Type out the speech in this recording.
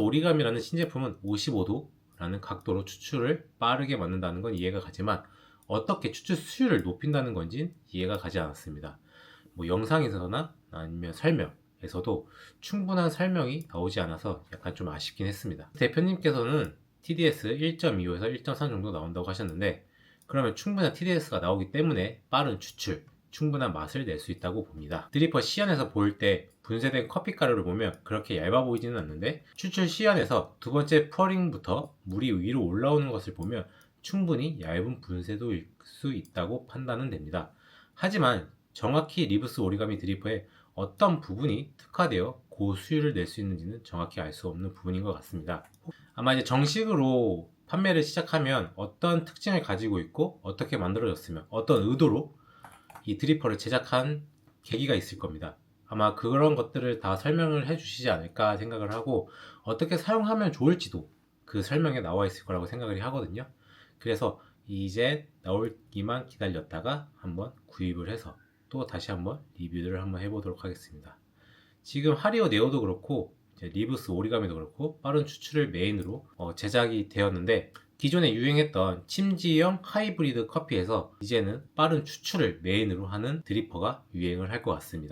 오리감이라는 신제품은 55도라는 각도로 추출을 빠르게 만든다는 건 이해가 가지만 어떻게 추출 수율을 높인다는 건진 이해가 가지 않았습니다. 뭐 영상에서나 아니면 설명에서도 충분한 설명이 나오지 않아서 약간 좀 아쉽긴 했습니다. 대표님께서는 TDS 1.25에서 1.3 정도 나온다고 하셨는데 그러면 충분한 TDS가 나오기 때문에 빠른 추출, 충분한 맛을 낼 수 있다고 봅니다. 드리퍼 시연에서 볼때 분쇄된 커피 가루를 보면 그렇게 얇아 보이지는 않는데 추출 시연에서 두 번째 펄링부터 물이 위로 올라오는 것을 보면 충분히 얇은 분쇄도일 수 있다고 판단은 됩니다. 하지만 정확히 리브스 오리가미 드리퍼의 어떤 부분이 특화되어 고수율을 낼 수 있는지는 정확히 알 수 없는 부분인 것 같습니다. 아마 이제 정식으로 판매를 시작하면 어떤 특징을 가지고 있고 어떻게 만들어졌으면 어떤 의도로 이 드리퍼를 제작한 계기가 있을 겁니다. 아마 그런 것들을 다 설명을 해 주시지 않을까 생각을 하고 어떻게 사용하면 좋을지도 그 설명에 나와 있을 거라고 생각을 하거든요. 그래서 이제 나올기만 기다렸다가 한번 구입을 해서 또 다시 한번 리뷰를 한번 해보도록 하겠습니다. 지금 하리오 네오도 그렇고 리브스 오리가미도 그렇고 빠른 추출을 메인으로 어, 제작이 되었는데 기존에 유행했던 침지형 하이브리드 커피에서 이제는 빠른 추출을 메인으로 하는 드리퍼가 유행을 할 것 같습니다.